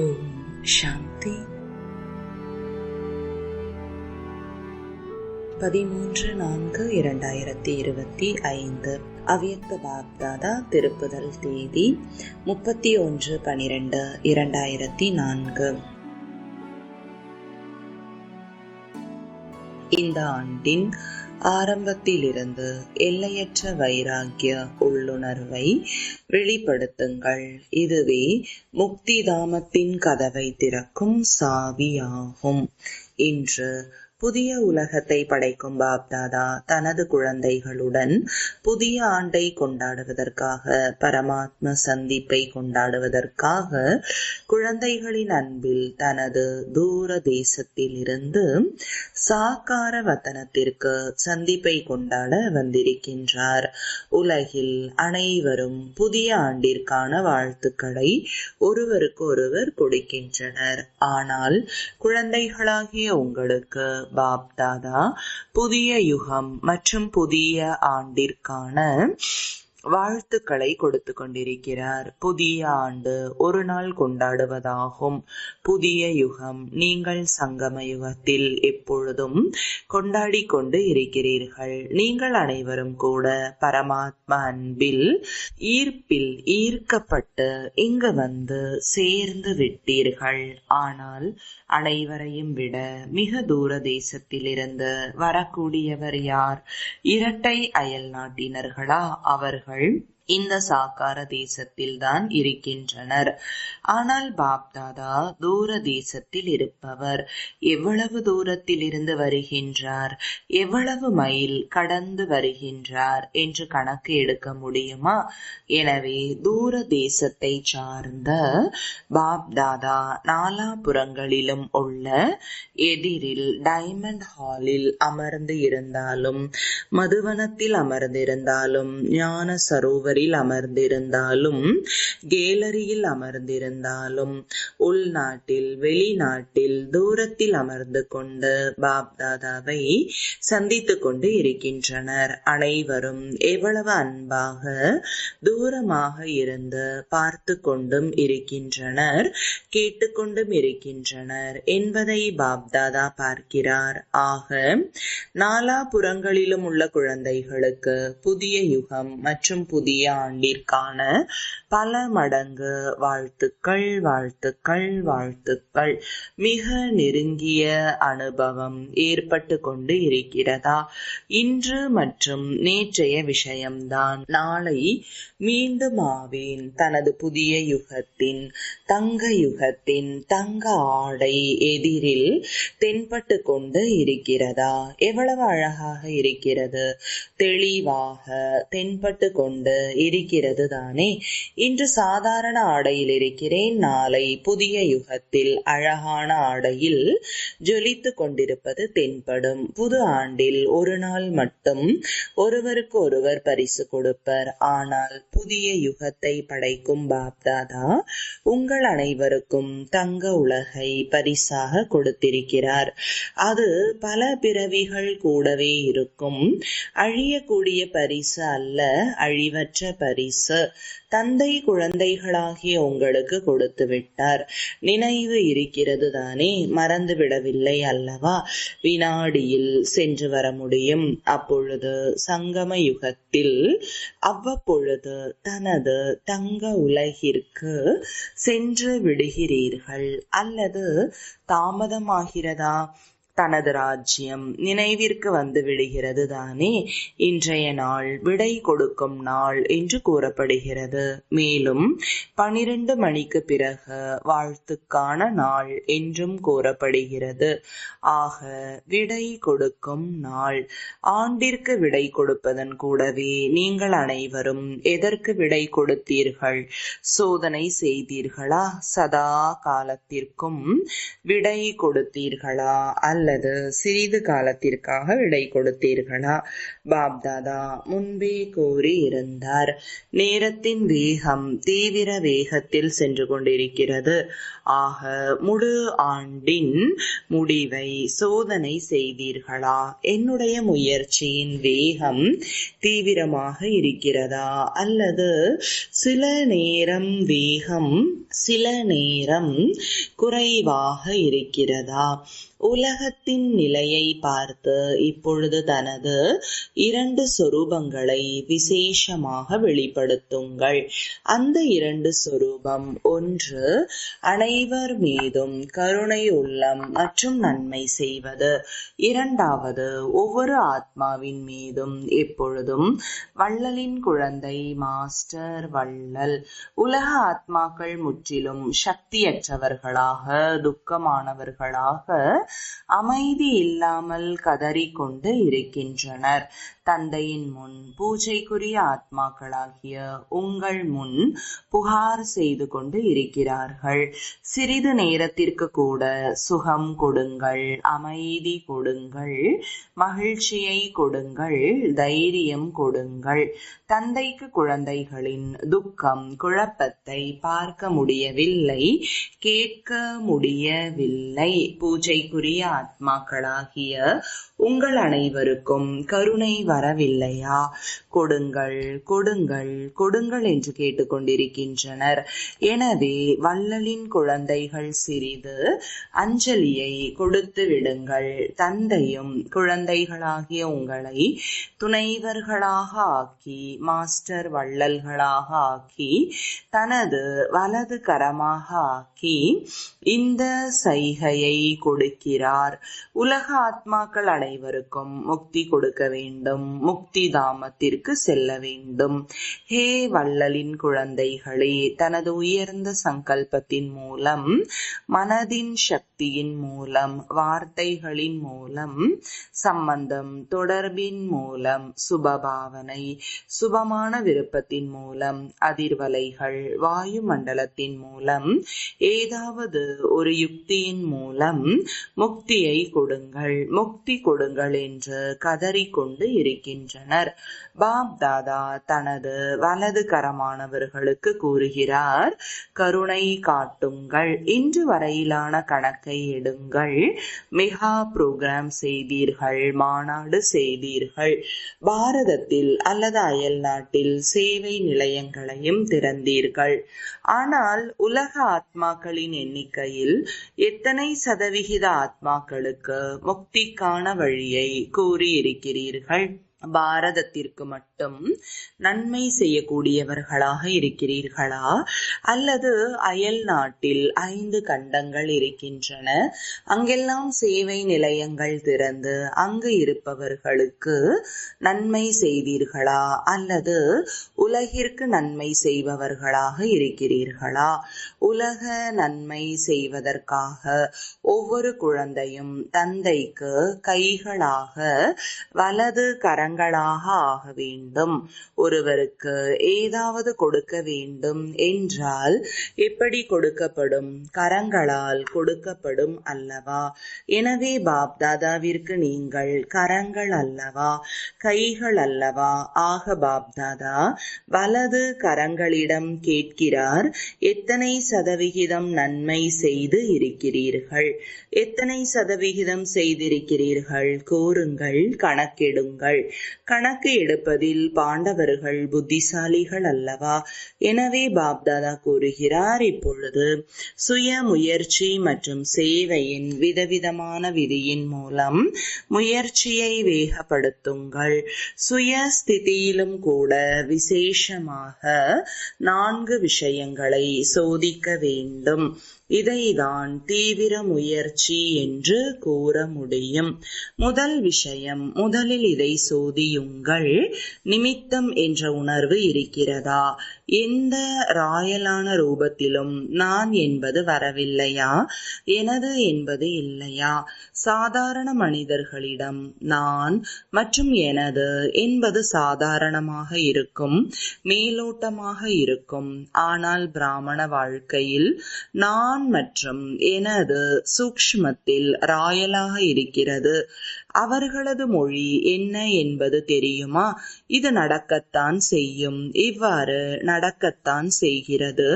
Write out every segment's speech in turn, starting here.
ஓம் சாந்தி. பதிமூன்று நான்கு இரண்டாயிரத்தி இருபத்தி ஐந்து. அவ்யக்த பாப்தாதா திருப்புதல் தேதி முப்பத்தி ஒன்று பனிரெண்டு இரண்டாயிரத்தி நான்கு. இந்த ஆண்டின் ஆரம்பத்திலிருந்து எல்லையற்ற வைராக்கிய உள்ளுணர்வை வெளிப்படுத்துங்கள். இதுவே முக்தி தாமத்தின் கதவை திறக்கும் சாவியாகும். இன்று புதிய உலகத்தை படைக்கும் பாப்தாதா தனது குழந்தைகளுடன் புதிய ஆண்டை கொண்டாடுவதற்காக பரமாத்ம சந்திப்பை கொண்டாடுவதற்காக குழந்தைகளின் அன்பில் தனது தூர தேசத்தில் இருந்து சாக்கார வத்தனத்திற்கு சந்திப்பை கொண்டாட வந்திருக்கின்றார். உலகில் அனைவரும் புதிய ஆண்டிற்கான வாழ்த்துக்களை ஒருவருக்கு ஒருவர் கொடுக்கின்றனர். ஆனால் குழந்தைகளாகிய உங்களுக்கு பாப் தாதா புதிய யுகம் மற்றும் புதிய ஆண்டிற்கான வாழ்த்துக்களை கொடுத்து கொண்டிருக்கிறார். புதிய ஆண்டு ஒரு நாள் கொண்டாடுவதாகும். புதிய யுகம் நீங்கள் சங்கம யுகத்தில் எப்பொழுதும் கொண்டாடி கொண்டு இருக்கிறீர்கள். நீங்கள் அனைவரும் கூட பரமாத்மா அன்பில் ஈர்ப்பில் ஈர்க்கப்பட்டு இங்கு வந்து சேர்ந்து விட்டீர்கள். ஆனால் அனைவரையும் விட மிக தூர தேசத்திலிருந்து வரக்கூடியவர் யார்? இரட்டை அயல் நாட்டினர்களா? அவர்கள் home. இந்த சாக்கார தேசத்தில் தான் இருக்கின்றனர். ஆனால் பாப்தாதா தூர தேசத்தில் இருப்பவர். எவ்வளவு தூரத்தில் இருந்து வருகின்றார்? எவ்வளவு மைல் கடந்து வருகின்றார் என்று கணக்கு எடுக்க முடியுமா? எனவே தூர தேசத்தை சார்ந்த பாப்தாதா நாலாபுறங்களிலும் உள்ள எதிரில் டைமண்ட் ஹாலில் அமர்ந்து இருந்தாலும் மதுவனத்தில் அமர்ந்திருந்தாலும் ஞான சரோவரி சரோவரில் அமர்ந்திருந்தாலும் கேலரியில் அமர்ந்திருந்தாலும் உள்நாட்டில் வெளிநாட்டில் தூரத்தில் அமர்ந்து கொண்டு பாப்தாதாவை சந்தித்து கொண்டு இருக்கின்றனர். அனைவரும் எவ்வளவு அன்பாக தூரமாக இருந்து பார்த்து கொண்டும் இருக்கின்றனர் கேட்டுக்கொண்டும் இருக்கின்றனர் என்பதை பாப்தாதா பார்க்கிறார். ஆக நாலா புறங்களிலும் உள்ள குழந்தைகளுக்கு புதிய யுகம் மற்றும் புதிய புதியாண்டிற்கான பல மடங்கு வாழ்த்துக்கள் வாழ்த்துக்கள் வாழ்த்துக்கள். மிக நெருங்கிய அனுபவம் ஏற்பட்டு கொண்டு இருக்கிறதா? இன்று மற்றும் நேற்றைய விஷயம்தான். நாளை மீண்டும் ஆவேன். தனது புதிய யுகத்தின் தங்க யுகத்தின் தங்க ஆடை எதிரில் தென்பட்டு கொண்டு இருக்கிறதா? எவ்வளவு அழகாக இருக்கிறது. தெளிவாக தென்பட்டு கொண்டு இருக்கிறது தானே இன்று சாதாரண ஆடையில் இருக்கிறேன். நாளை புதிய யுகத்தில் அழகான ஆடையில் ஜொலித்து கொண்டிருப்பது தென்படும். புது ஆண்டில் ஒரு நாள் மட்டும் ஒருவருக்கு ஒருவர் பரிசு கொடுப்பர். ஆனால் புதிய யுகத்தை படைக்கும் பாப்தாதா உங்கள் அனைவருக்கும் தங்க உலகை பரிசாக கொடுத்திருக்கிறார். அது பல பிறவிகள் கூடவே இருக்கும். அழியக்கூடிய பரிசு அல்ல அழிவற்ற பெற்ற பரிசு தந்தை குழந்தைகளாகிய உங்களுக்கு கொடுத்து விட்டார். நினைவு இருக்கிறது தானே? மறந்து விடவில்லை அல்லவா? வினாடியில் சென்று வர முடியும். அப்பொழுது சங்கம யுகத்தில் அவ்வப்பொழுது தனது தங்க உலகிற்கு சென்று விடுகிறீர்கள். அல்லது தாமதமாகிறதா? தனது ராஜ்யம் நினைவிற்கு வந்து விடுகிறது தானே இன்றைய நாள் விடை கொடுக்கும் நாள் என்று கூறப்படுகிறது. மேலும் பனிரெண்டு மணிக்கு பிறகு வாழ்த்துக்கான நாள் என்றும் கூறப்படுகிறது. ஆக விடை கொடுக்கும் நாள் ஆண்டிற்கு விடை கொடுப்பதன் கூடவே நீங்கள் அனைவரும் எதற்கு விடை கொடுத்தீர்கள்? சோதனை செய்தீர்களா? சதா காலத்திற்கும் விடை கொடுத்தீர்களா? அல்ல அல்லது சிறிது காலத்திற்காக விடை கொடுத்தீர்களா? பாப்தாதா முன்பே கூறி இருந்தார் நேரத்தின் வேகம் தீவிர வேகத்தில் சென்று கொண்டிருக்கிறது. ஆக முழு ஆண்டின் முடிவை சோதனை செய்தீர்களா என்னுடைய முயற்சியின் வேகம் தீவிரமாக இருக்கிறதா? அல்லது சில நேரம் வேகம் சில நேரம் குறைவாக இருக்கிறதா? உலகத்தின் நிலையை பார்த்து இப்பொழுது தனது இரண்டு சொரூபங்களை விசேஷமாக வெளிப்படுத்துங்கள். அந்த இரண்டு சொரூபம் ஒன்று அனைவர் மீதும் கருணை உள்ளம் மற்றும் நன்மை செய்வது. இரண்டாவது ஒவ்வொரு ஆத்மாவின் மீதும் எப்பொழுதும் வள்ளலின் குழந்தை மாஸ்டர் வள்ளல். உலக ஆத்மாக்கள் முற்றிலும் சக்தியற்றவர்களாக துக்கமானவர்களாக அமைதி இல்லாமல் கதறிக்கொண்டு இருக்கின்றனர். தந்தையின் முன் பூஜைக்குரிய ஆத்மாக்களாகிய உங்கள் முன் புகார் செய்து கொண்டு இருக்கிறார்கள். சிறிது நேரத்திற்கு கூட சுகம் கொடுங்கள் அமைதி கொடுங்கள் மகிழ்ச்சியை கொடுங்கள் தைரியம் கொடுங்கள். தந்தைக்கு குழந்தைகளின் துக்கம் குழப்பத்தை பார்க்க முடியவில்லை கேட்க முடியவில்லை. பூஜைக்குரிய ஆத்மாக்களாகிய உங்கள் அனைவருக்கும் கருணை வர வரவில்லையா? கொடுங்கள் கொடுங்கள் கொடுங்கள் என்று கேட்டுக்கொண்டிருக்கின்றனர். எனவே வள்ளலின் குழந்தைகள் சிறிது அஞ்சலியை கொடுத்து விடுங்கள். தந்தையும் குழந்தைகளாகிய உங்களை துணைவர்களாக ஆக்கி மாஸ்டர் வள்ளல்களாக ஆக்கி தனது வலது கரமாக ஆக்கி இந்த சைகையை கொடுக்கிறார். உலக ஆத்மாக்கள் அனைவருக்கும் முக்தி கொடுக்க வேண்டும். முக்தி தாமத்திற்கு செல்ல வேண்டும். ஹே வள்ளலின் குழந்தைகளே தனது உயர்ந்த சங்கல்பத்தின் மூலம் மனதின் சக்தியின் மூலம் வார்த்தைகளின் மூலம் சம்பந்தம் தொடர்பின் மூலம் சுபபாவனை சுபமான விருப்பத்தின் மூலம் அதிர்வலைகள் வாயு மண்டலத்தின் மூலம் ஏதாவது ஒரு யுக்தியின் மூலம் முக்தியை கொடுங்கள் முக்தி கொடுங்கள் என்று கதறிக்கொண்டு இருக்கின்றனர் பாப் தாதா தனது வலது கரமானவர்களுக்கு கூறுகிறார் கருணை காட்டுங்கள் இன்று வரையிலான கணக்கை எடுங்கள் மெகா புரோகிராம் செய்தீர்கள் மாநாடு செய்தீர்கள் பாரதத்தில் அல்லது அயல் நாட்டில் சேவை நிலையங்களையும் திறந்தீர்கள். ஆனால் உலக ஆத்மாக்களின் எண்ணிக்கையில் எத்தனை சதவிகித ஆத்மாக்களுக்கு முக்திக்கான வழியை கூறியிருக்கிறீர்கள்? பாரதத்திற்கு மட்டும் நன்மை செய்யக்கூடியவர்களாக இருக்கிறீர்களா? அல்லது அயல் நாட்டில் ஐந்து கண்டங்கள் இருக்கின்றன. அங்கெல்லாம் சேவை நிலையங்கள் திறந்து அங்கு இருப்பவர்களுக்கு நன்மை செய்தீர்களா? அல்லது உலகிற்கு நன்மை செய்பவர்களாக இருக்கிறீர்களா? உலக நன்மை செய்வதற்காக ஒவ்வொரு குழந்தையும் தந்தைக்கு கைகளாக வலது வரங்களாக ஆக வேண்டும். ஒருவருக்கு ஏதாவது கொடுக்க வேண்டும் என்றால் எப்படி கொடுக்கப்படும்? கரங்களால் கொடுக்கப்படும் அல்லவா? எனவே பாப்தாதாவிற்கு நீங்கள் கரங்கள் அல்லவா? கைகள் அல்லவா? ஆக பாப்தாதா வலது கரங்களிடம் கேட்கிறார் எத்தனை சதவிகிதம் நன்மை செய்து இருக்கிறீர்கள்? எத்தனை சதவிகிதம் செய்திருக்கிறீர்கள்? கூறுங்கள் கணக்கெடுங்கள். கணக்கு எடுப்பதில் பாண்டவர்கள் புத்திசாலிகள் அல்லவா? எனவே பாப்தாதா கூறுகிறார் இப்பொழுது சுய முயற்சி மற்றும் சேவையின் விதவிதமான விதியின் மூலம் முயற்சியை வேகப்படுத்துங்கள். சுய ஸ்திதியிலும் கூட விசேஷமாக நான்கு விஷயங்களை சோதிக்க வேண்டும். இதைதான் தீவிர முயற்சி என்று கூற முடியும். முதல் விஷயம் முதலில் இதை சோதியுங்கள். நிமித்தம் என்ற உணர்வு இருக்கிறதா? எந்த ராயலான ரூபத்திலும் நான் என்பது வரவில்லையா? எனது என்பது இல்லையா? சாதாரண மனிதர்களிடம் நான் மற்றும் எனது என்பது சாதாரணமாக இருக்கும் மேலோட்டமாக இருக்கும். ஆனால் பிராமண வாழ்க்கையில் நான் நான் மற்றும் எனது சூக்ஷ்மத்தில் ராயலாக இருக்கிறது. அவர்களது மொழி என்ன என்பது தெரியுமா? இது நடக்கத்தான் செய்யும். இவ்வாறு நடக்கத்தான் செய்கிறது.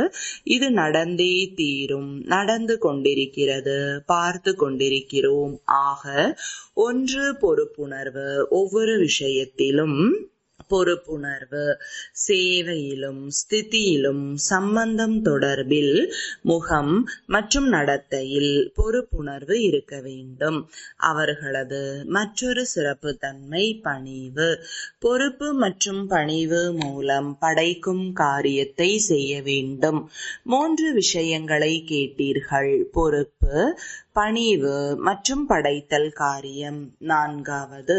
இது நடந்தே தீரும். நடந்து கொண்டிருக்கிறது. பார்த்து கொண்டிருக்கிறோம். ஆக ஒன்று பொறுப்புணர்வு ஒவ்வொரு விஷயத்திலும் பொறுப்புணர்வு சேவையிலும் ஸ்திதியிலும் சம்பந்தம் தொடர்பில் முகம் மற்றும் நடத்தையில் பொறுப்புணர்வு இருக்க வேண்டும். அவர்களது மற்றொரு சிறப்பு தன்மை பணிவு. பொறுப்பு மற்றும் பணிவு மூலம் படைக்கும் காரியத்தை செய்ய வேண்டும். மூன்று விஷயங்களை கேட்டீர்கள். பொறுப்பு பணிவு மற்றும் படைத்தல் காரியம். நான்காவது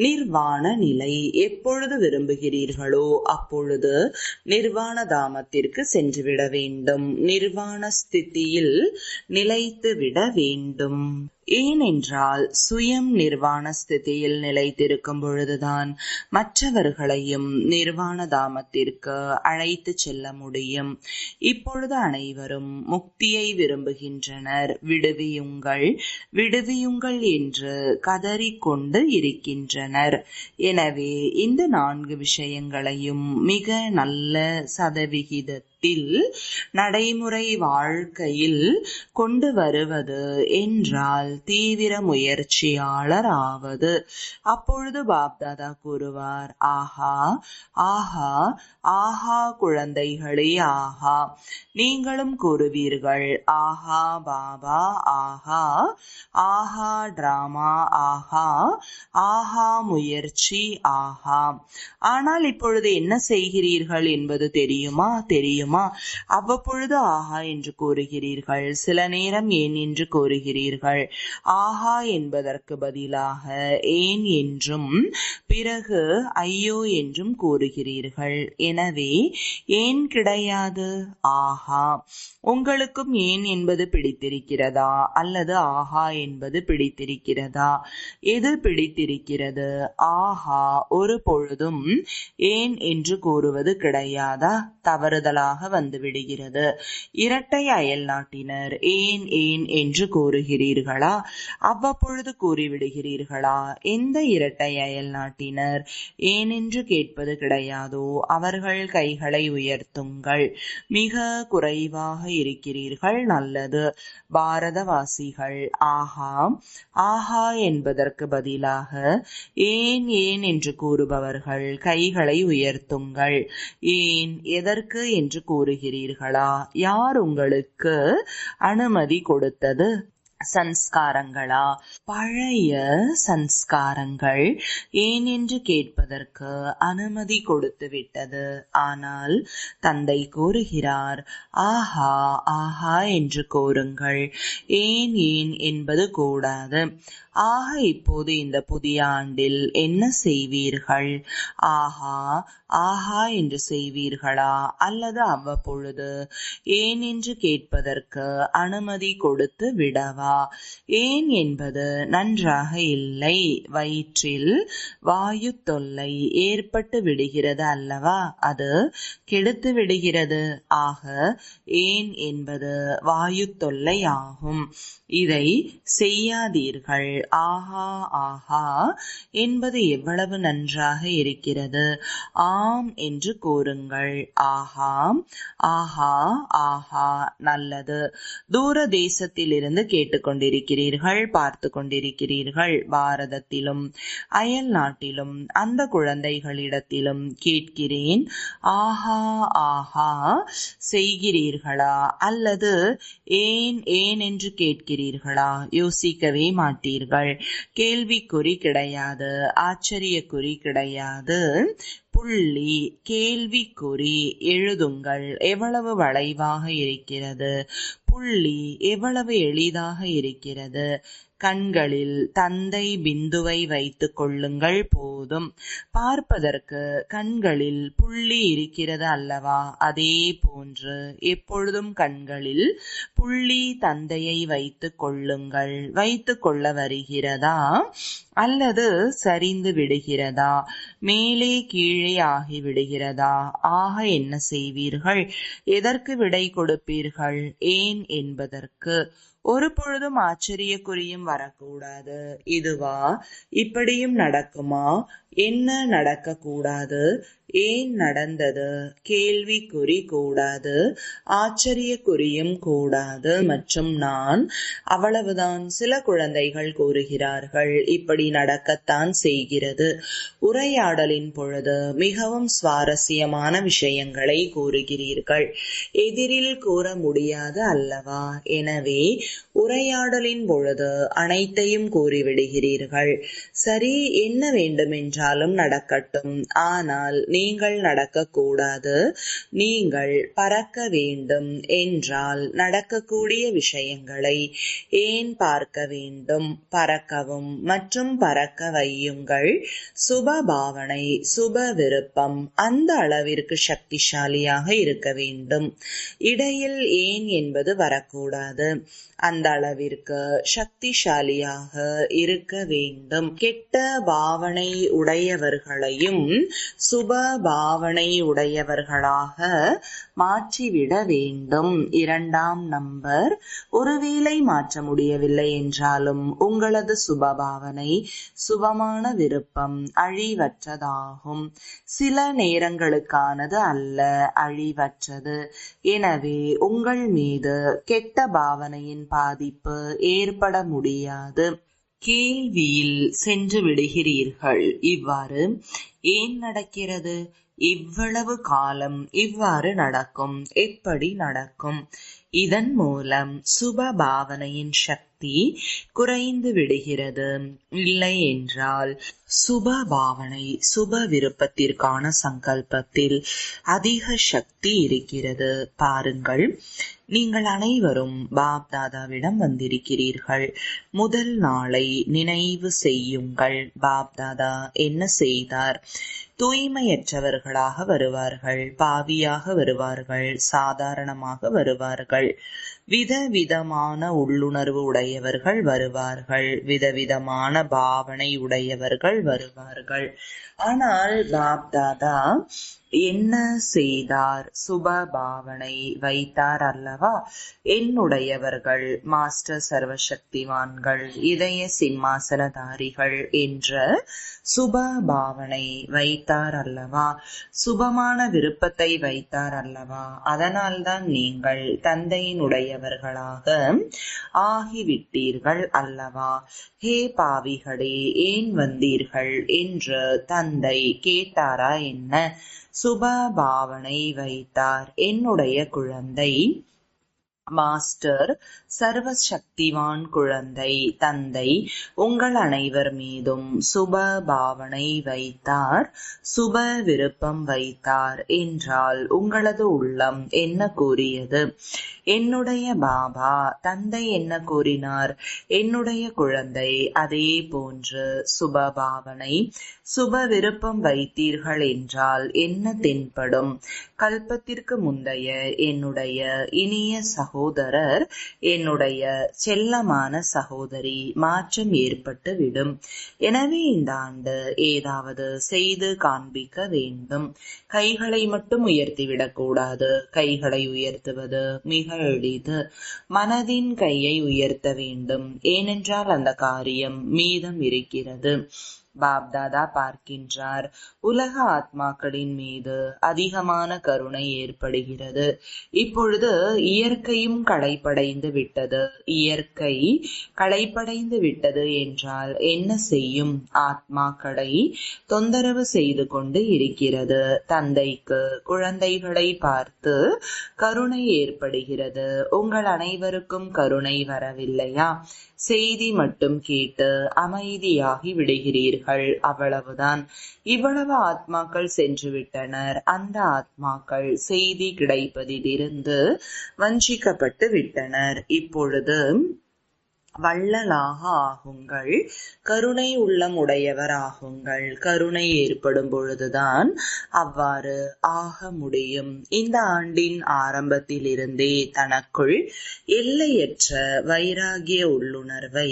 நிர்வாண நிலை எப்பொழுது விரும்புகிறீர்களோ அப்பொழுது நிர்வாண தாமத்திற்கு சென்றுவிட வேண்டும். நிர்வாண ஸ்திதியில் நிலைத்து விட வேண்டும். ஏனென்றால் சுயம் நிர்வாண ஸ்திதியில் நிலைத்திருக்கும் பொழுதுதான் மற்றவர்களையும் நிர்வாண தாமத்திற்கு அழைத்து செல்ல முடியும். இப்பொழுது அனைவரும் முக்தியை விரும்புகின்றனர். விடுவியுங்கள் விடுவியுங்கள் என்று கதறிக்கொண்டு இருக்கின்றனர். எனவே இந்த நான்கு விஷயங்களையும் மிக நல்ல சதவிகிதத்தில் நடைமுறை வாழ்க்கையில் கொண்டு வருவது என்றால் தீவிர முயற்சியாளர் ஆவது அப்பொழுது பாப்தாதா கூறுவார் ஆஹா ஆஹா ஆஹா குழந்தைகளே ஆஹா நீங்களும் கூறுவீர்கள் ஆஹா பாபா ஆஹா ஆஹா டிராமா ஆஹா ஆஹா முயற்சி ஆஹா. ஆனால் இப்பொழுது என்ன செய்கிறீர்கள் என்பது தெரியுமா? தெரியும்? முடியுமா அவ்வப்பொழுது ஆஹா என்று கூறுகிறீர்கள். சில நேரம் ஏன் என்று கூறுகிறீர்கள்? ஆஹா என்பதற்கு பதிலாக ஏன் என்றும் பிறகு ஐயோ என்றும் கூறுகிறீர்கள். எனவே ஏன் கிடையாது? ஆஹா உங்களுக்கும் ஏன் என்பது பிடித்திருக்கிறதா? அல்லது ஆஹா என்பது பிடித்திருக்கிறதா? எது பிடித்திருக்கிறது? ஆஹா ஒரு பொழுதும் ஏன் என்று கூறுவது கிடையாதா? தவறுதலாக வந்து வந்துவிடுகிறது இரட்டை அயல் நாட்டினர் ஏன் ஏன் என்று கூறுகிறீர்களா? அவ்வப்பொழுது கூறிவிடுகிறீர்களா? எந்த இரட்டை அயல் நாட்டினர்? ஏன் என்று கேட்பது கிடையாதோ? அவர்கள் கைகளை உயர்த்துங்கள். மிக குறைவாக இருக்கிறீர்கள் நல்லது. பாரதவாசிகள் ஆஹா. ஆஹா என்பதற்கு பதிலாக ஏன் ஏன் என்று கூறுபவர்கள் கைகளை உயர்த்துங்கள். ஏன் எதற்கு என்று கூறுகிறீர்களா? யார் உங்களுக்கு அனுமதி கொடுத்தது? சன்ஸ்காரங்களா பழைய சன்ஸ்காரங்கள் ஏன் என்று கேட்பதற்கு அனுமதி கொடுத்து விட்டது. ஆனால் தந்தை கூறுகிறார் ஆஹா ஆஹா என்று கூறுங்கள். ஏன் ஏன் என்பது கூடாது. ஆக இப்போது இந்த புதிய ஆண்டில் என்ன செய்வீர்கள்? ஆஹா ஆஹா என்று செய்வீர்களா? அல்லது அவ்வப்பொழுது ஏன் என்று கேட்பதற்கு அனுமதி கொடுத்து விடவா? ஏன் என்பது நன்றாக இல்லை. வயிற்றில் வாயு தொல்லை ஏற்பட்டு விடுகிறது அல்லவா? அது கெடுத்து விடுகிறது. ஆக ஏன் என்பது வாயு தொல்லை ஆகும் இதை செய்யாதீர்கள். ஆஹா ஆஹா என்பது எவ்வளவு நன்றாக இருக்கிறது. ஆம் என்று கூறுங்கள். ஆஹா ஆஹா ஆஹா நல்லது. தூர தேசத்திலிருந்து கொண்டிருக்கிறீர்கள் பார்த்து கொண்டிருக்கிறீர்கள் பாரதத்திலும் அயல் நாட்டிலும் அந்த குழந்தைகளிடத்திலும் கேட்கிறேன். ஆஹா ஆஹா செய்கிறீர்களா? அல்லது ஏன் ஏன் என்று கேட்கிறீர்களா? யோசிக்கவே மாட்டீர்கள். கேள்விக்குறி கிடையாது ஆச்சரியக்குறி கிடையாது. புள்ளி கேள்விக்குறி எழுதுங்கள். எவ்வளவு வளைவாக இருக்கிறது? புள்ளி எவ்வளவு எளிதாக இருக்கிறது? கண்களில் தந்தை பிந்துவை வைத்துக் கொள்ளுங்கள் போதும். பார்ப்பதற்கு கண்களில் புள்ளி இருக்கிறது அல்லவா? அதே போன்று எப்பொழுதும் கண்களில் புள்ளி தந்தையை வைத்துக் கொள்ளுங்கள். வைத்துக் கொள்ள வருகிறதா? அல்லது சரிந்து விடுகிறதா? மேலே கீழே ஆகி விடுகிறதா? ஆக என்ன செய்வீர்கள்? எதற்கு விடை கொடுப்பீர்கள்? ஏன் என்பதற்கு ஒரு பொழுதும் ஆச்சரியக்குறியும் வரக்கூடாது. இதுவா? இப்படியும் நடக்குமா? என்ன நடக்கக்கூடாது? ஏன் நடந்தது? கேள்விக்குறி கூடாது ஆச்சரியக்குறியும் கூடாது. மற்றும் நான் அவ்வளவுதான் சில குழந்தைகள் கூறுகிறார்கள் இப்படி நடக்கத்தான் செய்கிறது. உரையாடலின் பொழுது மிகவும் சுவாரஸ்யமான விஷயங்களை கூறுகிறீர்கள். எதிரில் கூற முடியாது அல்லவா? எனவே உரையாடலின் பொழுது அனைத்தையும் கூறிவிடுகிறீர்கள். சரி என்ன வேண்டுமென்றாலும் நடக்கட்டும். ஆனால் நீங்கள் நடக்கக்கூடாது. நீங்கள் பறக்க வேண்டும் என்றால் நடக்கக்கூடிய விஷயங்களை ஏன் பார்க்க வேண்டும்? பறக்கவும் மற்றும் பறக்க வையுங்கள். சுப பாவனை சுப விருப்பம் அந்த அளவிற்கு சக்திசாலியாக இருக்க வேண்டும். இடையில் ஏன் என்பது வரக்கூடாது. அந்த அளவிற்கு சக்திசாலியாக இருக்க வேண்டும். கெட்ட பாவனை உடையவர்களையும் சுப பாவனை உடையவர்களாக மாற்றிவிட வேண்டும். இரண்டாம் நம்பர் ஒருவேளை மாற்ற முடியவில்லை என்றாலும் உங்களது சுப பாவனை சுபமான விருப்பம் அழிவற்றதாகும். சில நேரங்களுக்கானது அல்ல அழிவற்றது. எனவே உங்கள் மீது கெட்ட பாவனையின் பாதிப்பு ஏற்பட முடியாது. கேள்வியில் சென்று விடுகிறீர்கள். இவ்வாறு ஏன் நடக்கிறது? இவ்வளவு காலம் இவ்வாறு நடக்கும். எப்படி நடக்கும்? இதன் மூலம் சுப பாவனையின் சக்தி குறைந்து விடுகிறது. இல்லை என்றால் சுப பாவனை சுப விருப்பத்திற்கான சங்கல்பத்தில் அதிக சக்தி இருக்கிறது. பாருங்கள் நீங்கள் அனைவரும் பாப் தாதாவிடம் வந்திருக்கிறீர்கள். முதல் நாளை நினைவு செய்யுங்கள். பாப் தாதா என்ன செய்தார்? தூய்மையற்றவர்களாக வருவார்கள் பாவியாக வருவார்கள் சாதாரணமாக வருவார்கள். விதவிதமான உள்ளுணர்வு உடையவர்கள் வருவார்கள் விதவிதமான பாவனை உடையவர்கள் வருவார்கள். ஆனால் பாப் தாதா என்ன செய்தார்? சுப பாவனை வைத்தார் அல்லவா? என்னுடையவர்கள் மாஸ்டர் சர்வசக்திவான்கள் இதய சிம்மாசனதாரிகள் என்ற சுப பாவனை வைத்தார் அல்லவா? சுபமான விருப்பத்தை வைத்தார் அல்லவா? அதனால்தான் நீங்கள் தந்தையினுடையவர்களாக ஆகிவிட்டீர்கள் அல்லவா? ஹே பாவிகளே ஏன் வந்தீர்கள்? என்று தந்தை கேட்டாரா என்ன? சுப பாவனை வைத்தார். என்னுடைய குழந்தை மாஸ்டர் சர்வசக்திவான் குழந்தை தந்தை உங்கள் அனைவர் மீதும் சுப பாவனை வைத்தார் சுப விருப்பம் வைத்தார் என்றால் உங்களது உள்ளம் என்ன கூறியது? என்னுடைய பாபா தந்தை என்ன கூறினார்? என்னுடைய குழந்தை அதே போன்று சுப பாவனை சுப விருப்பம் வைத்தீர்கள் என்றால் என்ன தென்படும்? கல்பத்திற்கு முந்தைய என்னுடைய இனிய சகோதரர் என்னுடைய செல்லமான சகோதரி மாற்றம் ஏற்பட்டு விடும் எனவே இந்த ஆண்டு ஏதாவது செய்து காண்பிக்க வேண்டும். கைகளை மட்டும் உயர்த்திவிடக் கூடாது. கைகளை உயர்த்துவது மிக எளிது. மனதின் கையை உயர்த்த வேண்டும். ஏனென்றால் அந்த காரியம் மீதம் இருக்கிறது. பாப்தாதா பார்க்கின்றார். உலக ஆத்மாக்களின் மீது அதிகமான கருணை ஏற்படுகிறது. இப்பொழுது இயற்கையும் களைப்படைந்து விட்டது. இயற்கை களைப்படைந்து விட்டது என்றால் என்ன செய்யும்? ஆத்மாக்களை தொந்தரவு செய்து கொண்டு இருக்கிறது. தந்தைக்கு குழந்தைகளை பார்த்து கருணை ஏற்படுகிறது. உங்கள் அனைவருக்கும் கருணை வரவில்லையா? செய்தி மட்டும் கேட்டு அமைதியாகி விடுகிறீர்கள்? அவ்வளவுதான். இவ்வளவு ஆத்மாக்கள் சென்று விட்டனர் அந்த ஆத்மாக்கள் செய்தி கிடைப்பதிலிருந்து வஞ்சிக்கப்பட்டு விட்டனர். இப்பொழுது வள்ளலாக ஆகுங்கள் கருணை உள்ளம் உடையவராகுங்கள் கருணை ஏற்படும் பொழுதுதான் அவ்வாறு ஆக முடியும். இந்த ஆண்டின் ஆரம்பத்திலிருந்தே தனக்குள் எல்லையற்ற வைராகிய உள்ளுணர்வை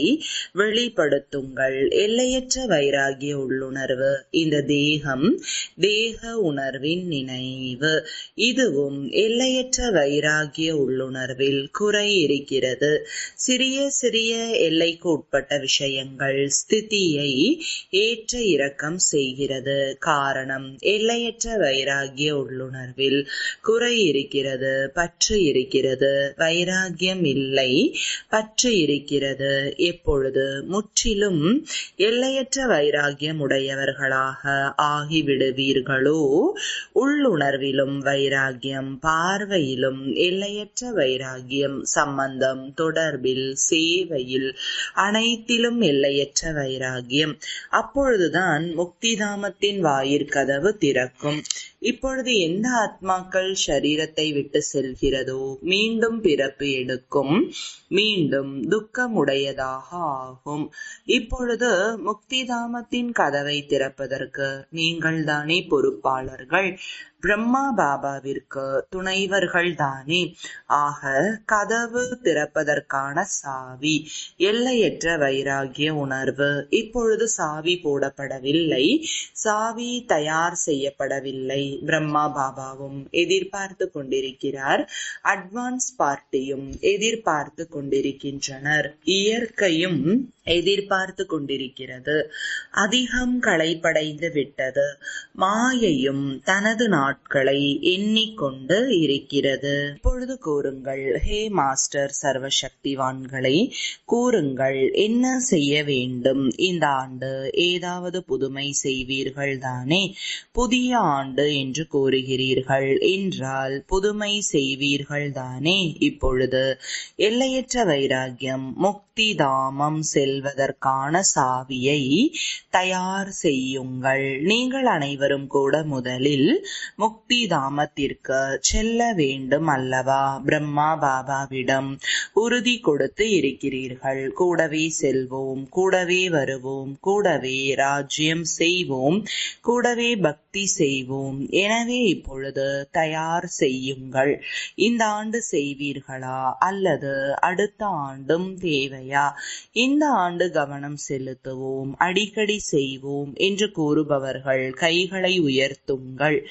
வெளிப்படுத்துங்கள். எல்லையற்ற வைராகிய உள்ளுணர்வு இந்த தேகம் தேக உணர்வின் நினைவு. இதுவும் எல்லையற்ற வைராகிய உள்ளுணர்வில் குறை இருக்கிறது சிறிய சிறிய எல்லைக்கு உட்பட்ட விஷயங்கள் ஸ்திதியை ஏற்ற இறக்கம் செய்கிறது. காரணம் எல்லையற்ற வைராகிய உள்ளுணர்வில் குறை இருக்கிறது பற்று இருக்கிறது. வைராகியம் இல்லை பற்று இருக்கிறது. எப்பொழுது? முற்றிலும் எல்லையற்ற வைராகியம் உடையவர்களாக ஆகிவிடுவீர்களோ? உள்ளுணர்விலும் வைராகியம் பார்வையிலும் எல்லையற்ற வைராகியம் சம்பந்தம் தொடர்பில் சேவை சேவையில் அனைத்திலும் எல்லையற்ற வைராகியம். அப்பொழுதுதான் முக்திதாமத்தின் வாயிற்கதவு திறக்கும். இப்பொழுது எந்த ஆத்மாக்கள் சரீரத்தை விட்டு செல்கிறதோ மீண்டும் பிறப்பு எடுக்கும் மீண்டும் துக்கமுடையதாக ஆகும். இப்பொழுது முக்திதாமத்தின் கதவை திறப்பதற்கு நீங்கள் தானே பொறுப்பாளர்கள். பிரம்மா பாபாவிற்கு துணைவர்கள் தானே ஆக கதவு திறப்பதற்கான சாவி எல்லையற்ற வைராகிய உணர்வு இப்பொழுது சாவி போடப்படவில்லை. சாவி தயார் செய்யப்படவில்லை. பிரம்மா பாபாவும் எதிர்பார்த்து கொண்டிருக்கிறார். அட்வான்ஸ் பார்ட்டியும் எதிர்பார்த்து கொண்டிருக்கின்றனர். இயற்கையும் எதிர்பார்த்து கொண்டிருக்கிறது. அதிகம் களைப்படைந்து விட்டது. மாயையும் தனது நாட்களை எண்ணிக்கொண்டு இருக்கிறது. இப்பொழுது கூறுங்கள் ஹே மாஸ்டர் சர்வசக்திவான்களை கூறுங்கள் என்ன செய்ய வேண்டும்? இந்த ஆண்டு ஏதாவது புதுமை செய்வீர்கள் தானே புதிய ஆண்டு என்று கூறுகிறீர்கள். என்றால் புதுமை செய்வீர்கள் தானே இப்பொழுது எல்லையற்ற வைராகியம் முக்தி தாமம் செல்வதற்கான சாவியை தயார் செய்யுங்கள். நீங்கள் அனைவரும் கூட முதலில் முக்தி தாமத்திற்கு செல்ல வேண்டும் அல்லவா? பிரம்மா பாபாவிடம் உறுதி கொடுத்து இருக்கிறீர்கள். கூடவே செல்வோம் கூடவே வருவோம் கூடவே ராஜ்யம் செய்வோம் கூடவே பக்தி செய்வோம். எனவே இப்பொழுது தயார் செய்யுங்கள். இந்த ஆண்டு செய்வீர்களா? அல்லது அடுத்த ஆண்டும் தேவையா? இந்த ஆண்டு கவனம் செலுத்துவோம் அடிக்கடி செய்வோம் என்று கூறுபவர்கள் கைகளை உயர்த்துங்கள்.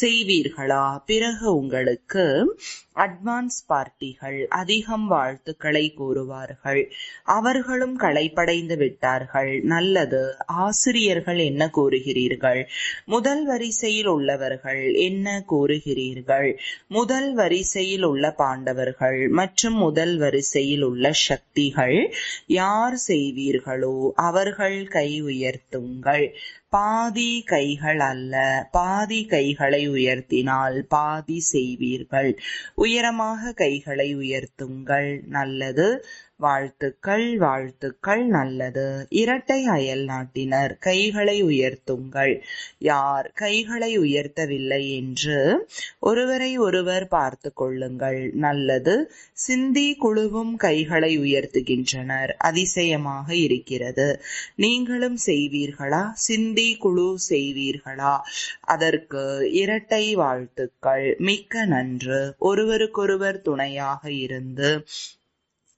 செய்வீர்களா? பிறகு உங்களுக்கு அட்வான்ஸ் பார்ட்டிகள் அதிகம் வாழ்த்துக்களை கூறுவார்கள். அவர்களும் களைப்படைந்து விட்டார்கள். நல்லது ஆசிரியர்கள் என்ன கூறுகிறீர்கள்? முதல் வரிசையில் உள்ளவர்கள் என்ன கூறுகிறீர்கள்? முதல் வரிசையில் உள்ள பாண்டவர்கள் மற்றும் முதல் வரிசையில் உள்ள சக்திகள் யார் செய்வீர்களோ அவர்கள் கை உயர்த்துங்கள். பாதி கைகள் அல்ல. பாதி கைகளை உயர்த்தினால் பாதி செய்வீர்கள். உயரமாக கைகளை உயர்த்துங்கள். நல்லது. வாழ்த்துக்கள் வாழ்த்துக்கள் நல்லது. இரட்டை அயல் நாட்டினர் கைகளை உயர்த்துங்கள். யார் கைகளை உயர்த்தவில்லை என்று ஒருவரை ஒருவர் பார்த்து கொள்ளுங்கள். நல்லது சிந்தி குழுவும் கைகளை உயர்த்துகின்றனர் அதிசயமாக இருக்கிறது. நீங்களும் செய்வீர்களா? சிந்தி குழு செய்வீர்களா? அதற்கு இரட்டை வாழ்த்துக்கள். மிக்க நன்று. ஒருவருக்கொருவர் துணையாக இருந்து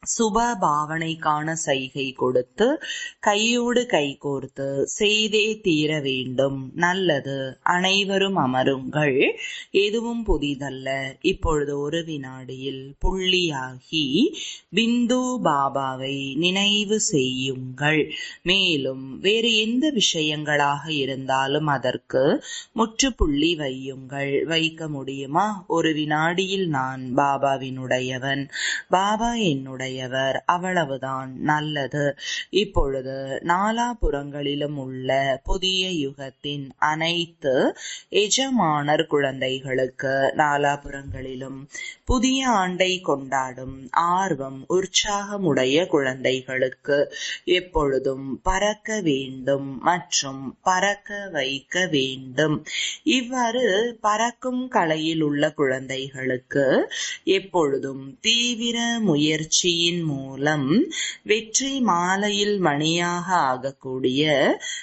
சுப பாவனைக்கான சைகை கொடுத்து கையோடு கைகோர்த்து செய்தே தீர வேண்டும். நல்லது. அனைவரும் அமருங்கள். எதுவும் புதிதல்ல. இப்பொழுது ஒரு வினாடியில் புள்ளியாகி பிந்து பாபாவை நினைவு செய்யுங்கள். மேலும் வேறு எந்த விஷயங்களாக இருந்தாலும் அதற்கு முற்றுப்புள்ளி வையுங்கள். வைக்க முடியுமா? ஒரு வினாடியில் நான் பாபாவினுடையவன். பாபா என்னுடைய உடையவர் அவ்வளவுதான். நல்லது. இப்பொழுது நாலாபுறங்களிலும் உள்ள புதிய யுகத்தின் அனைத்து எஜமானர் குழந்தைகளுக்கு நாலாபுறங்களிலும் புதிய ஆண்டை கொண்டாடும் ஆர்வம் உற்சாகமுடைய குழந்தைகளுக்கு எப்பொழுதும் பறக்க வேண்டும் மற்றும் பறக்க வைக்க வேண்டும். இவ்வாறு பறக்கும் கலையில் உள்ள குழந்தைகளுக்கு எப்பொழுதும் தீவிர முயற்சி சக்தியின் மூலம் வெற்றி மாலையில் மணியாக ஆகக்கூடிய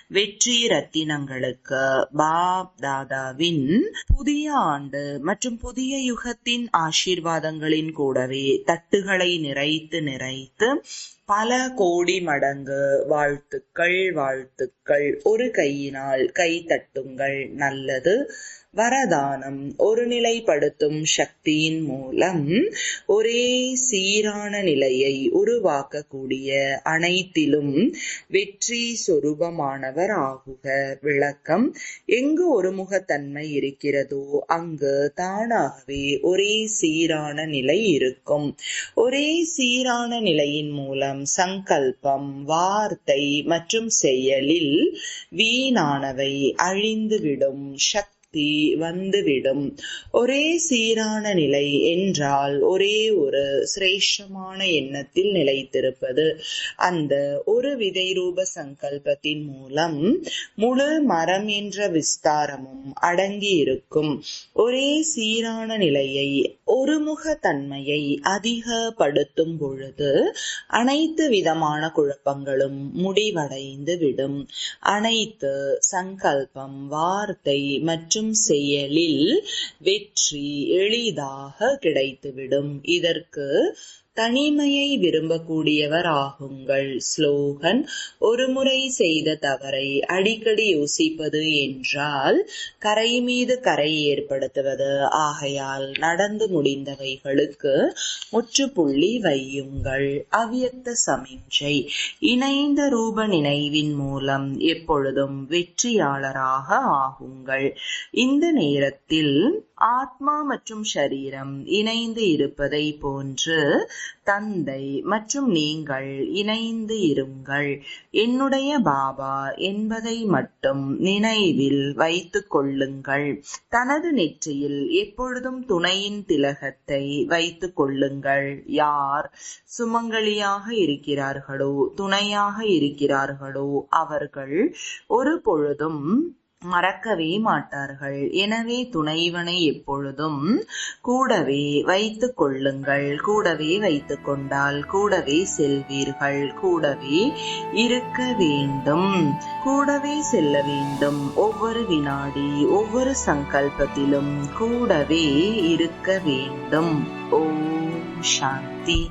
வெற்றி ரத்தினங்களுக்கு பாப் தாதாவின் புதிய ஆண்டு மற்றும் புதிய யுகத்தின் ஆசீர்வாதங்களின் கூடவே தட்டுகளை நிறைத்து நிறைத்து பல கோடி மடங்கு வாழ்த்துக்கள் வாழ்த்துக்கள். ஒரு கையினால் கை தட்டுங்கள். நல்லது. வரதானம். ஒருநிலைப்படுத்தும் சக்தியின் மூலம் ஒரே சீரான நிலையை உருவாக்கக்கூடிய அனைத்திலும் வெற்றி சொரூபமானவர் ஆகுக. விளக்கம். எங்கு ஒருமுகத்தன்மை இருக்கிறதோ அங்கு தானாகவே ஒரே சீரான நிலை இருக்கும். ஒரே சீரான நிலையின் மூலம் எண்ணம் சங்கல்பம் வார்த்தை மற்றும் செயலில் வீணானவை அழிந்துவிடும் சக்தி வந்துவிடும். ஒரே சீரான நிலை என்றால் ஒரே ஒரு சிரேஷ்டமான எண்ணத்தில் நிலைத்திருப்பது. அந்த ஒரு விதை ரூப சங்கல்பத்தின் மூலம் முழு மரம் என்ற விஸ்தாரமும் அடங்கியிருக்கும். ஒரே சீரான நிலையை ஒருமுக தன்மையை அதிகப்படுத்தும் பொழுது அனைத்து விதமான குழப்பங்களும் முடிவடைந்து விடும். அனைத்து சங்கல்பம் வார்த்தை மற்றும் செயலில் வெற்றி எளிதாக கிடைத்துவிடும். இதற்கு தனிமையை விரும்பக்கூடியவர் ஆகுங்கள் ஸ்லோகன் ஒருமுறை செய்த தவறை அடிக்கடி யோசிப்பது என்றால் கரை மீது கரை ஏற்படுத்துவது. ஆகையால் நடந்து முடிந்தவைகளுக்கு முற்றுப்புள்ளி வையுங்கள். அவ்யக்த சமிஞ்சை இணைந்த ரூப நினைவின் மூலம் எப்பொழுதும் வெற்றியாளராக ஆகுங்கள். இந்த நேரத்தில் ஆத்மா மற்றும் ஷரீரம் இணைந்து இருப்பதை போன்று தந்தை மற்றும் நீங்கள் இணைந்து இருங்கள். என்னுடைய பாபா என்பதை மட்டும் நினைவில் வைத்துக் கொள்ளுங்கள். தனது நெற்றியில் எப்பொழுதும் துணையின் திலகத்தை வைத்துக் கொள்ளுங்கள். யார் சுமங்கலியாக இருக்கிறார்களோ துணையாக இருக்கிறார்களோ அவர்கள் ஒரு பொழுதும் மறக்கவே மாட்டார்கள். எனவே துணைவனை எப்பொழுதும் கூடவே வைத்துக் கொள்ளுங்கள். கூடவே வைத்துக் கொண்டால் கூடவே செல்வீர்கள். கூடவே இருக்க வேண்டும். கூடவே செல்ல வேண்டும். ஒவ்வொரு வினாடி ஒவ்வொரு சங்கல்பத்திலும் கூடவே இருக்க வேண்டும். ஓம் சாந்தி.